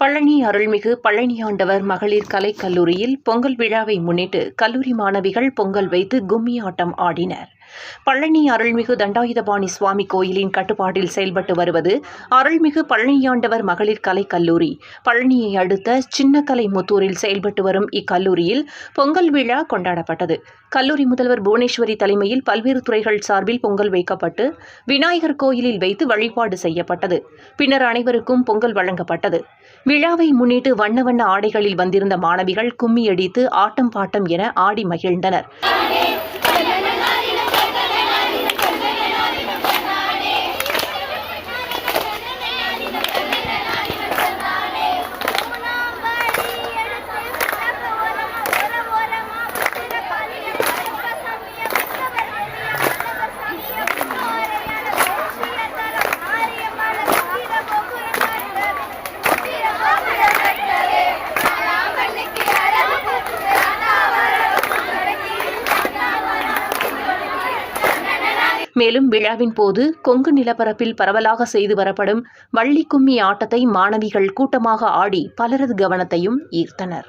பழனி அருள்மிகு பழனியாண்டவர் மகளிர் கலைக் கல்லூரியில் பொங்கல் விழாவை முன்னிட்டு கல்லூரி மாணவிகள் பொங்கல் வைத்து கும்மி ஆட்டம் ஆடினர். பழனி அருள்மிகு தண்டாயுதபாணி சுவாமி கோயிலின் கட்டுப்பாட்டில் செயல்பட்டு வருவது அருள்மிகு பழனியாண்டவர் மகளிர் கலைக் கல்லூரி. பழனியை அடுத்த சின்னக்கலை முத்தூரில் செயல்பட்டு வரும் இக்கல்லூரியில் பொங்கல் விழா கொண்டாடப்பட்டது. கல்லூரி முதல்வர் புவனேஸ்வரி தலைமையில் பல்வேறு துறைகள் சார்பில் பொங்கல் வைக்கப்பட்டு விநாயகர் கோயிலில் வைத்து வழிபாடு செய்யப்பட்டது. பின்னர் அனைவருக்கும் பொங்கல் வழங்கப்பட்டது. விழாவை முன்னிட்டு வண்ண வண்ண ஆடைகளில் வந்திருந்த மாணவிகள் கும்மி அடித்து ஆட்டம் பாட்டம் என ஆடி மகிழ்ந்தனர். மேலும் விழாவின் போது கொங்கு நிலப்பரப்பில் பரவலாக செய்து வரப்படும் வள்ளி கும்மி ஆட்டத்தை மாணவிகள் கூட்டமாக ஆடி பலரது கவனத்தையும் ஈர்த்தனர்.